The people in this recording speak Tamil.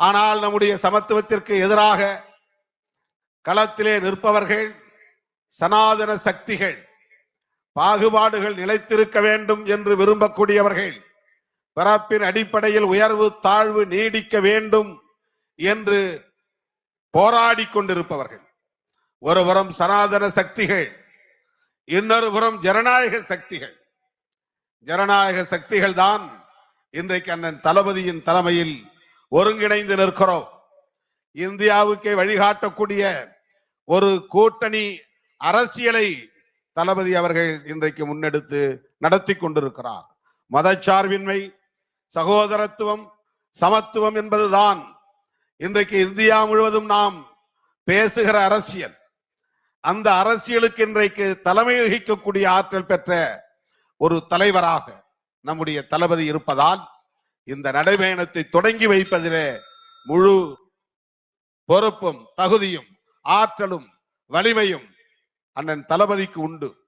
ஆனால் நம்முடைய சமத்துவத்திற்கு எதிராக களத்திலே நிற்பவர்கள் சனாதன சக்திகள் பாகுபாடுகள் நிலைத்திருக்க வேண்டும் என்று விரும்பக்கூடியவர்கள் பிறப்பின் அடிப்படையில் உயர்வு தாழ்வு நீடிக்க வேண்டும் என்று போராடி கொண்டிருப்பவர்கள். ஒருபுறம் சனாதன சக்திகள் இன்னொரு புறம் ஜனநாயக சக்திகள். ஜனநாயக சக்திகள் தான் இன்றைக்கு அண்ணன் தளபதியின் தலைமையில் ஒருங்கிணைந்து நிற்கிறோம். இந்தியாவுக்கே வழிகாட்டக்கூடிய ஒரு கூட்டணி அரசியலை தளபதி அவர்கள் இன்றைக்கு முன்னெடுத்து நடத்தி கொண்டிருக்கிறார். மதச்சார்பின்மை சகோதரத்துவம் சமத்துவம் என்பதுதான் இன்றைக்கு இந்தியா முழுவதும் நாம் பேசுகிற அரசியல். அந்த அரசியலுக்கு இன்றைக்கு தலைமை வகிக்கக்கூடிய ஆற்றல் பெற்ற ஒரு தலைவராக நம்முடைய தளபதி இருப்பதால் இந்த நடைபயணத்தை தொடங்கி வைப்பதிலே முழு பொறுப்பும் தகுதியும் ஆற்றலும் வலிமையும் அண்ணன் தளபதிக்கு உண்டு.